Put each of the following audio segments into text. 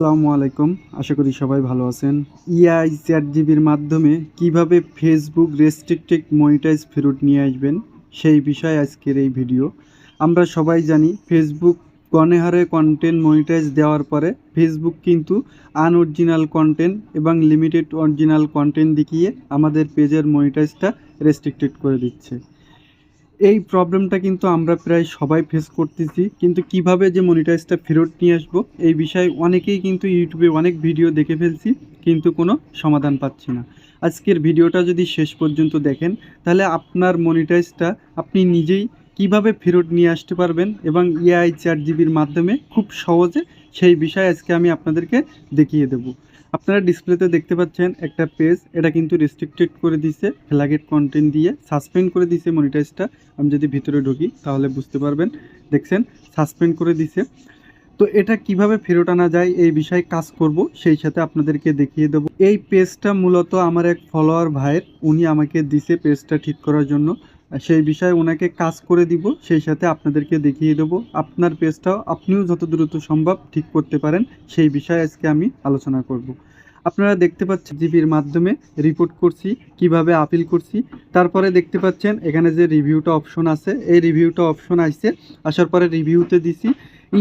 আসসালামু আলাইকুম। আশা করি সবাই ভালো আছেন। ইআই জিবির মাধ্যমে কীভাবে ফেসবুক রেস্ট্রিক্টেড মনিটাইজ ফেরত নিয়ে আসবেন, সেই বিষয়ে আজকের এই ভিডিও। আমরা সবাই জানি, ফেসবুক গণহারে কন্টেন্ট মনিটাইজ দেওয়ার পরে ফেসবুক কিন্তু আনঅরিজিনাল কন্টেন্ট এবং লিমিটেড অরিজিনাল কন্টেন্ট দেখিয়ে আমাদের পেজের মনিটাইজটা রেস্ট্রিক্টেড করে দিচ্ছে। এই প্রবলেমটা কিন্তু আমরা প্রায় সবাই ফেস করতেছি। কিন্তু কীভাবে যে মনিটাইজটা ফেরত নিয়ে আসব, এই বিষয়ে অনেকেই কিন্তু ইউটিউবে অনেক ভিডিও দেখে ফেলছি, কিন্তু কোনো সমাধান পাচ্ছি না। আজকের ভিডিওটা যদি শেষ পর্যন্ত দেখেন, তাহলে আপনার মনিটাইজটা আপনি নিজেই কীভাবে ফেরত নিয়ে আসতে পারবেন এবং এআই চার জিবির মাধ্যমে খুব সহজে সেই বিষয়ে আজকে আমি আপনাদেরকে দেখিয়ে দেবো। আপনারা ডিসপ্লেতে দেখতে পাচ্ছেন একটা পেজ, এটা কিন্তু রেস্ট্রিক্টেড করে দিছে ফ্ল্যাগেট কন্টেন্ট দিয়ে সাসপেন্ড করে দিছে মনিটাইজটা আমি যদি ভিতরে ঢুকি, তাহলে বুঝতে পারবেন। দেখছেন সাসপেন্ড করে দিছে। তো এটা কীভাবে ফেরত আনা যায়, এই বিষয়ে কাজ করব, সেই সাথে আপনাদেরকে দেখিয়ে দেবো। এই পেজটা মূলত আমার এক ফলোয়ার ভাইয়ের, উনি আমাকে দিছে পেজটা ঠিক করার জন্য। সেই বিষয়ে ওনাকে কাজ করে দিব, সেই সাথে আপনাদেরকে দেখিয়ে দেবো। আপনার পেজটাও আপনিও যত দ্রুত সম্ভব ঠিক করতে পারেন, সেই বিষয়ে আজকে আমি আলোচনা করব। আপনারা দেখতে পাচ্ছেন জিবির মাধ্যমে রিপোর্ট করছি, কীভাবে আপিল করছি। তারপরে দেখতে পাচ্ছেন এখানে যে রিভিউটা অপশন আছে, এই রিভিউটা অপশন আসছে। আসার পরে রিভিউতে দিছি,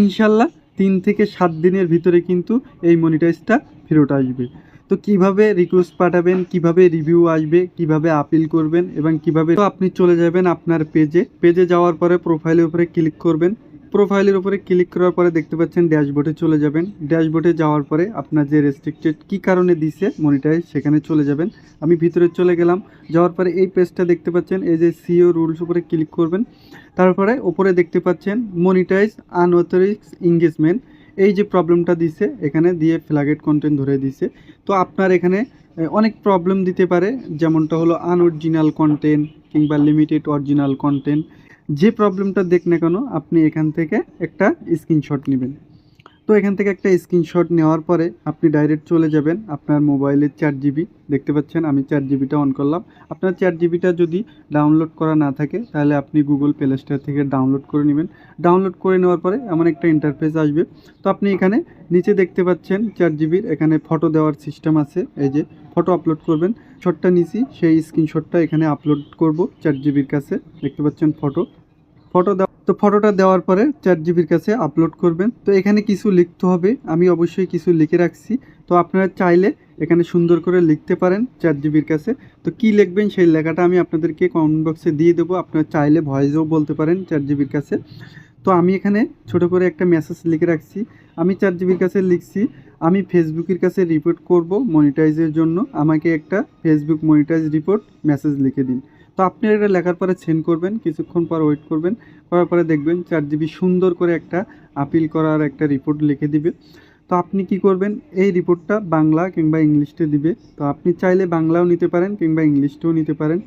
ইনশাল্লাহ তিন থেকে সাত দিনের ভিতরে কিন্তু এই মনিটাইজটা ফেরত আসবে। তো কীভাবে রিকোয়েস্ট পাঠাবেন, কীভাবে রিভিউ আসবে, কীভাবে আপিল করবেন এবং কীভাবে তো আপনি চলে যাবেন আপনার পেজে পেজে যাওয়ার পরে প্রোফাইলের উপরে ক্লিক করবেন। প্রোফাইলের উপরে ক্লিক করার পরে দেখতে পাচ্ছেন ড্যাশবোর্ডে চলে যাবেন। ড্যাশবোর্ডে যাওয়ার পরে আপনার যে রেস্ট্রিক্টেড কী কারণে দিছে মনিটাইজ সেখানে চলে যাবেন। আমি ভিতরে চলে গেলাম। যাওয়ার পরে এই পেজটা দেখতে পাচ্ছেন, এই যে সিও রুলস উপরে ক্লিক করবেন। তারপরে ওপরে দেখতে পাচ্ছেন মনিটাইজ আনঅথরাইজ এঙ্গেজমেন্ট এই যে প্রবলেমটা দিছে, এখানে দিয়ে ফ্ল্যাগেট কন্টেন্ট ধরে দিছে। তো আপনার এখানে অনেক প্রবলেম দিতে পারে। যেমনটা হলো আনঅরিজিনাল কন্টেন্ট কিংবা লিমিটেড অরিজিনাল কন্টেন্ট যে প্রবলেমটা দেখ না কেন, আপনি এখান থেকে একটা স্ক্রিনশট নেবেন। তো এখান থেকে একটা স্ক্রিনশট নেওয়ার পরে আপনি ডাইরেক্ট চলে যাবেন আপনার মোবাইলের চার জিবি দেখতে পাচ্ছেন আমি চার জিবিটা অন করলাম। আপনার চার জিবিটা যদি ডাউনলোড করা না থাকে, তাহলে আপনি গুগল প্লে স্টোর থেকে ডাউনলোড করে নেবেন। ডাউনলোড করে নেওয়ার পরে এমন একটা ইন্টারফেস আসবে। তো আপনি এখানে নিচে দেখতে পাচ্ছেন চার জিবির এখানে ফটো দেওয়ার সিস্টেম আছে। এই যে ফটো আপলোড করবেন। শটটা নিছি সেই স্ক্রিনশটটা এখানে আপলোড করব চার জিবির কাছে। দেখতে পাচ্ছেন ফটো ফটো তো ফটোটা দেওয়ার পরে চার জিবির কাছে আপলোড করবেন। তো এখানে কিছু লিখতে হবে। আমি অবশ্যই কিছু লিখে রাখছি। তো আপনারা চাইলে এখানে সুন্দর করে লিখতে পারেন চার জিবির কাছে। তো কি লিখবেন সেই লেখাটা আমি আপনাদেরকে কমেন্ট বক্সে দিয়ে দেবো। আপনারা চাইলে ভয়েসেও বলতে পারেন চার জিবির কাছে। তো আমি এখানে ছোট করে একটা মেসেজ লিখে রাখছি। আমি চার জিবির কাছে লিখছি, আমি ফেসবুকের কাছে রিপোর্ট করব মনিটাইজের জন্য। আমাকে একটা ফেসবুক মনিটাইজ রিপোর্ট মেসেজ লিখে দিন। তো আপনি এটা লেখার পরে সেন্ড করবেন, কিছুক্ষণ পর ওয়েট করবেন, করার পরে দেখবেন চার জিবি সুন্দর করে একটা আপিল করার একটা রিপোর্ট লিখে দিবে। তো আপনি কি করবেন, এই রিপোর্টটা বাংলা কিংবা ইংলিশে দিবে। তো আপনি চাইলে বাংলাও নিতে পারেন কিংবা ইংলিশটাও নিতে পারেন।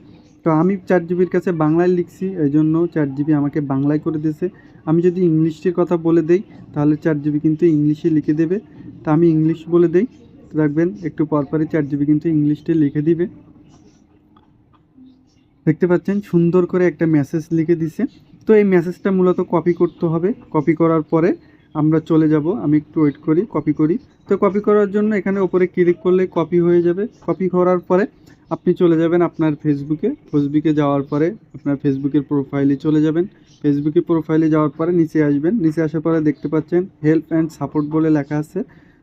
তো আমি চার জিবির কাছে বাংলায় লিখছি এই জন্য চার জিবি আমাকে বাংলায় করে দিয়েছে। আমি যদি ইংলিশের কথা বলে দেই, তাহলে চার জিবি কিন্তু ইংলিশে লিখে দেবে। তা আমি ইংলিশ বলে দেই। তো দেখবেন, একটু পরপরই চার জিবি কিন্তু ইংলিশটা লিখে দিবে। দেখতে পাচ্ছেন, সুন্দর করে একটা মেসেজ লিখে দিছে। তো এই মেসেজটা মূলত কপি করতে হবে। কপি করার পরে আমরা চলে যাব। আমি একটু ওয়েট করি কপি করি। তো কপি করার জন্য এখানে ওপরে ক্লিক করলে কপি হয়ে যাবে। কপি করার পরে আপনি চলে যাবেন আপনার ফেসবুকে ফেসবুকে যাওয়ার পরে আপনার ফেসবুকের প্রোফাইলে চলে যাবেন। ফেসবুকে প্রোফাইলে যাওয়ার পরে নিচে আসবেন। নিচে আসার পরে দেখতে পাচ্ছেন হেল্প অ্যান্ড সাপোর্ট বলে লেখা আছে।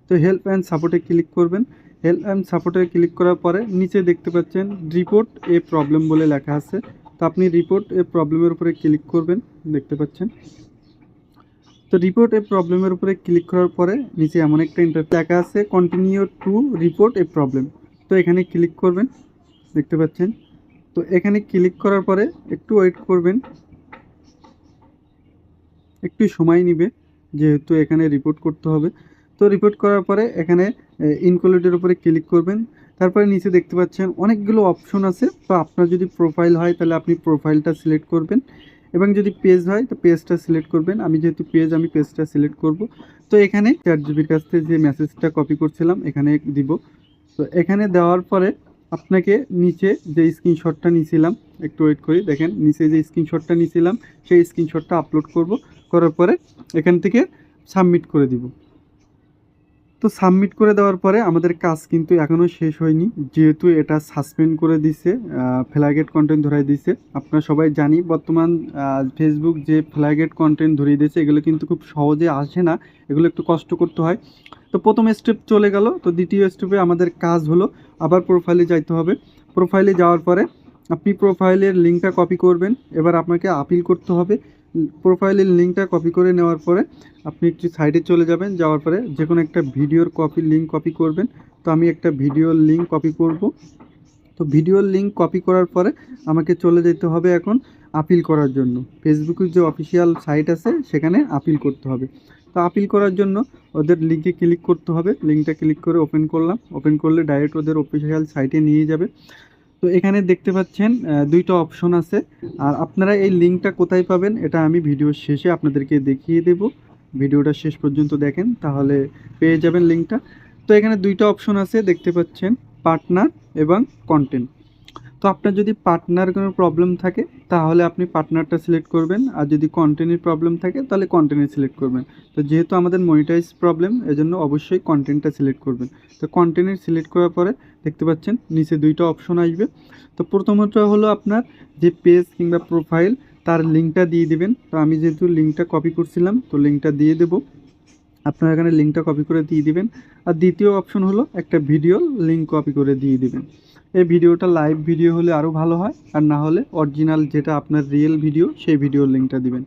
তো হেল্প অ্যান্ড সাপোর্টে ক্লিক করবেন। হেল্প অ্যান্ড সাপোর্টে ক্লিক করার পরে নিচে দেখতে পাচ্ছেন রিপোর্ট এ প্রবলেম বলে লেখা আছে। তো আপনি রিপোর্ট এ প্রবলেমের উপরে ক্লিক করবেন, দেখতে পাচ্ছেন। তো রিপোর্ট এ প্রবলেমের উপরে ক্লিক করার পরে নিচে এমন একটা ইন্টারফেস লেখা আছে continue to report a problem তো এখানে ক্লিক করবেন, দেখতে পাচ্ছেন। তো এখানে ক্লিক করার পরে একটু ওয়েট করবেন। একটু সময় নেবে, যেহেতু এখানে রিপোর্ট করতে হবে। তো রিপোর্ট করার পরে এখানে ইনক্লুডের উপরে ক্লিক করবেন। তারপরে নিচে দেখতে পাচ্ছেন অনেকগুলো অপশন আছে। তো আপনার যদি প্রোফাইল হয়, তাহলে আপনি প্রোফাইলটা সিলেক্ট করবেন। এবং যদি পেজ হয়, তো পেজটা সিলেক্ট করবেন। আমি যেহেতু পেজ আমি পেজটা সিলেক্ট করব। তো এখানে চার জিবির কাছ থেকে যে মেসেজটা কপি করছিলাম, এখানে দিব। তো এখানে দেওয়ার পরে আপনাকে নিচে যে স্ক্রিনশটটা নিয়েছিলাম, একটু ওয়েট করি, দেখেন, নিচে যে স্ক্রিনশটটা নিয়েছিলাম, সেই স্ক্রিনশটটা আপলোড করব। করার পরে এখান থেকে সাবমিট করে দিব। তো সাবমিট করে দেওয়ার পরে আমাদের কাজ কিন্তু এখনও শেষ হয়নি। যেহেতু এটা সাসপেন্ড করে দিছে ফ্ল্যাগেট কন্টেন্ট ধরাই দিছে। আপনারা সবাই জানি বর্তমান ফেসবুক যে ফ্ল্যাগেট কন্টেন্ট ধরিয়ে দিয়েছে, এগুলো কিন্তু খুব সহজে আসে না। এগুলো একটু কষ্ট করতে হয়। তো প্রথম স্টেপ চলে গেল। তো দ্বিতীয় স্টেপে আমাদের কাজ হলো আবার প্রোফাইলে যাইতে হবে। প্রোফাইলে যাওয়ার পরে আপনি প্রোফাইলের লিঙ্কটা কপি করবেন। এবার আপনাকে আপিল করতে হবে। প্রোফাইলের লিঙ্কটা কপি করে নেওয়ার পরে আপনি একটু সাইডে চলে যাবেন, যাওয়ার পরে যে কোনো একটা ভিডিওর কপি লিঙ্ক কপি করবেন। তো আমি একটা ভিডিওর লিঙ্ক কপি করব। তো ভিডিওর লিঙ্ক কপি করার পরে আমাকে চলে যেতে হবে এখন আপিল করার জন্য। ফেসবুকের যে অফিসিয়াল সাইট আছে, সেখানে আপিল করতে হবে। তো আপিল করার জন্য ওদের লিঙ্কে ক্লিক করতে হবে। লিঙ্কটা ক্লিক করে ওপেন করলাম। ওপেন করলে ডাইরেক্ট ওদের অফিসিয়াল সাইটে নিয়ে যাবে। তো এখানে দেখতে পাচ্ছেন দুইটা অপশন আছে। আর আপনারা এই লিঙ্কটা কোথায় পাবেন, এটা আমি ভিডিও শেষে আপনাদেরকে দেখিয়ে দেব। ভিডিওটা শেষ পর্যন্ত দেখেন, তাহলে পেয়ে যাবেন লিঙ্কটা তো এখানে দুইটা অপশন আছে, দেখতে পাচ্ছেন পার্টনার এবং কন্টেন্ট তো আপনার যদি পার্টনার কোনো প্রবলেম থাকে, তাহলে আপনি পার্টনারটা সিলেক্ট করবেন। আর যদি কন্টেন্টের প্রবলেম থাকে, তাহলে কন্টেন্ট সিলেক্ট করবেন। তো যেহেতু আমাদের মনিটাইজ প্রবলেম এজন্য অবশ্যই কন্টেন্টটা সিলেক্ট করবেন। তো কন্টেন্টের সিলেক্ট করার পরে দেখতে পাচ্ছেন, নিচে দুইটা অপশন আসবে। তো প্রথমত হলো আপনার যে পেজ কিংবা প্রোফাইল তার লিঙ্কটা দিয়ে দিবেন। তো আমি যেহেতু লিঙ্কটা কপি করছিলাম, তো লিঙ্কটা দিয়ে দেবো। আপনারা এখানে লিঙ্কটা কপি করে দিয়ে দিবেন। আর দ্বিতীয় অপশন হলো একটা ভিডিও লিঙ্ক কপি করে দিয়ে দিবেন। এই ভিডিওটা লাইভ ভিডিও হলে আরও ভালো হয়, আর না হলে অরিজিনাল যেটা আপনার রিয়েল ভিডিও সেই ভিডিওর লিঙ্কটা দিবেন।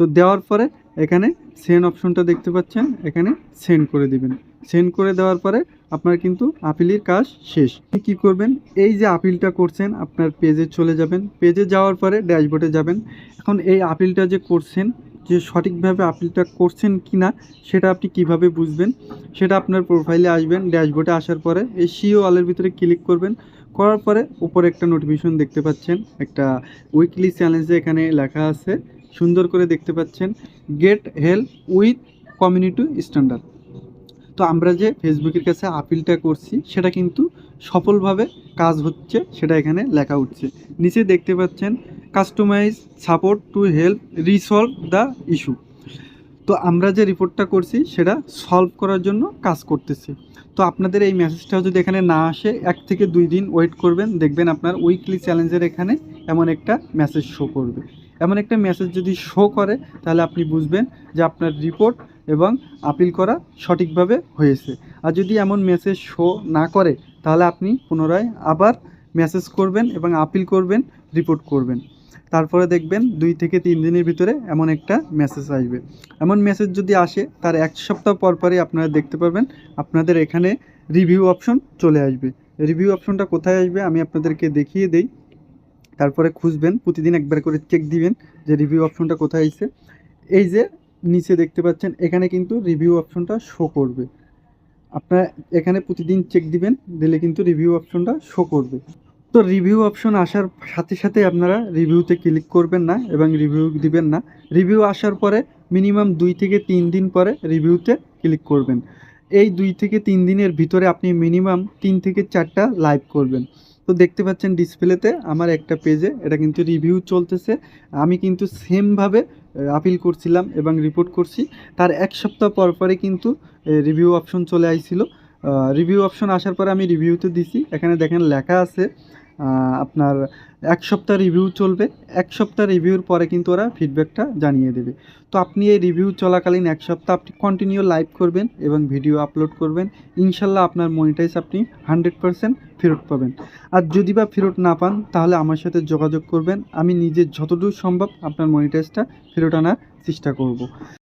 তো দেওয়ার পরে এখানে সেন্ড অপশনটা দেখতে পাচ্ছেন, এখানে সেন্ড করে দিবেন। সেন্ড করে দেওয়ার পরে আপনার কিন্তু আপিলের কাজ শেষ। কী করবেন? এই যে আপিলটা করছেন, আপনার পেজে চলে যাবেন। পেজে যাওয়ার পরে ড্যাশবোর্ডে যাবেন। এখন এই আপিলটা যে করছেন যে সঠিকভাবে আপিলটা করছেন কি না সেটা আপনি কীভাবে বুঝবেন, সেটা আপনার প্রোফাইলে আসবেন ড্যাশবোর্ডে আসার পরে এই সিও আলের ভিতরে ক্লিক করবেন, করার পরে উপরে একটা নোটিফিকেশন দেখতে পাচ্ছেন, একটা উইকলি চ্যালেঞ্জে এখানে লেখা আছে, সুন্দর করে দেখতে পাচ্ছেন get help with community standard তো আমরা যে ফেসবুকের কাছে আপিলটা করছি, সেটা কিন্তু সফলভাবে কাজ হচ্ছে, সেটা এখানে লেখা উঠছে। নিচে দেখতে পাচ্ছেন customise support to help resolve the issue তো আমরা যে রিপোর্টটা করছি, সেটা সলভ করার জন্য কাজ করতেছে। তো আপনাদের এই মেসেজটাও যদি এখানে না আসে, এক থেকে দুই দিন ওয়েট করবেন, দেখবেন আপনার উইকলি চ্যালেঞ্জের এখানে এমন একটা মেসেজ শো করবে। এমন একটা মেসেজ যদি শো করে, তাহলে আপনি বুঝবেন যে আপনার রিপোর্ট এবং আপিল করা সঠিকভাবে হয়েছে। আর যদি এমন মেসেজ শো না করে, তাহলে আপনি পুনরায় আবার মেসেজ করবেন এবং আপিল করবেন রিপোর্ট করবেন। তারপরে দেখবেন দুই থেকে তিন দিনের ভিতরে এমন একটা মেসেজ আসবে। এমন মেসেজ যদি আসে, তার এক সপ্তাহ পর পরই আপনারা দেখতে পাবেন আপনাদের এখানে রিভিউ অপশন চলে আসবে। রিভিউ অপশনটা কোথায় আসবে আমি আপনাদেরকে দেখিয়ে দেই। তারপরে খুঁজবেন, প্রতিদিন একবার করে চেক দিবেন যে রিভিউ অপশনটা কোথায় আসছে এই যে নিচে দেখতে পাচ্ছেন, এখানে কিন্তু রিভিউ অপশনটা শো করবে। আপনারা এখানে প্রতিদিন চেক দিবেন, দিলে কিন্তু রিভিউ অপশনটা শো করবে। তো রিভিউ অপশন আসার সাথে সাথে আপনারা রিভিউতে ক্লিক করবেন না এবং রিভিউ দিবেন না। রিভিউ আসার পরে মিনিমাম দুই থেকে তিন দিন পরে রিভিউতে ক্লিক করবেন। এই দুই থেকে তিন দিনের ভিতরে আপনি মিনিমাম তিন থেকে চারটা লাইভ করবেন। তো দেখতে পাচ্ছেন ডিসপ্লেতে আমার একটা পেজে এটা কিন্তু রিভিউ চলতেছে। আমি কিন্তু সেমভাবে আপিল করছিলাম এবং রিপোর্ট করছি। তার এক সপ্তাহ পর পরে কিন্তু রিভিউ অপশন চলে আইছিল। রিভিউ অপশন আসার পরে আমি রিভিউতে দিছি। এখানে দেখেন লেখা আছে আপনার এক সপ্তাহ রিভিউ চলবে। এক সপ্তাহ রিভিউর পরে কিন্তু ওরা ফিডব্যাকটা জানিয়ে দেবে। তো আপনি এই রিভিউ চলাকালীন এক সপ্তাহ আপনি কন্টিনিউ লাইভ করবেন এবং ভিডিও আপলোড করবেন। ইনশাল্লাহ আপনার মনিটাইজ আপনি হান্ড্রেড পারসেন্ট ফেরত পাবেন। আর যদি বা ফেরত না পান, তাহলে আমার সাথে যোগাযোগ করবেন। আমি নিজে যতদূর সম্ভব আপনার মনিটাইজটা ফেরত আনার চেষ্টা করব।